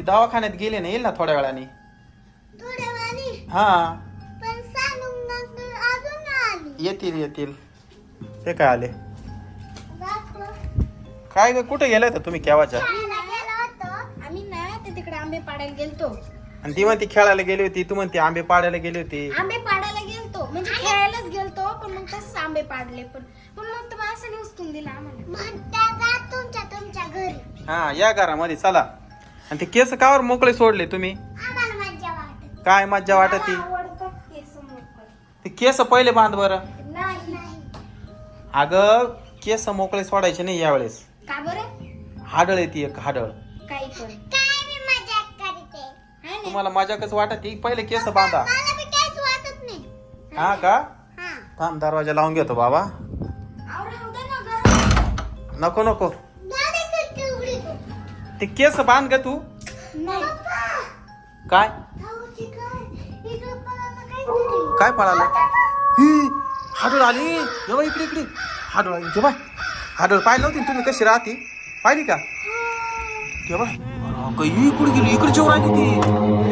ती दवाखान्यात गेली ना येईल ना थोड्या वेळाने? थोड्या वेळाने? हा. पण सांगून नंतर अजून नाही आली. येतील येतील. ते काय आले. काय ग कुठे गेलाय तर तुम्ही केव्हाच्या? गेलो होतो. आम्ही ना ते तिकडे आंबे पाडायला गेलतो. आणि ती म्हणते खेळायला गेली होती तू म्हणते आंबे पाडायला गेली होती. आंबे पाडायला गेलतो. म्हणजे खेळायलाच गेलतो पण मग तसंच आंबे पाडले पण. पण मग तर माणसाने उचकून दिला आम्हाला. म्हणत्या जा तुमच्या तुमच्या घरी. हा या घरामध्ये चला. आणि ते केस कावर मोकळे सोडले तुम्ही? काय मज्जा वाटत? ती. ते केस पहिले बांध बरं. नाही नाही. अगं केस मोकळे सोडायचे नाही यावेळेस. हाडळ येते एक हाडळ? तुम्हाला मजाकच वाटत ती पहिले केस बांधा. हा का? थांब दरवाजा लावून घेतो बाबा. नको नको. ते केस बांध ग तू. काय? काय? पळालं ही हाडळ आली. जेव्हा इकडे इकडे. हाडळ आली. जेव्हा हाडळ पाहिलं नव्हती तुम्ही कशी राहते? पाहिली का? तेव्हा इकडे गेली? इकडे जेव्हा राहिली ती.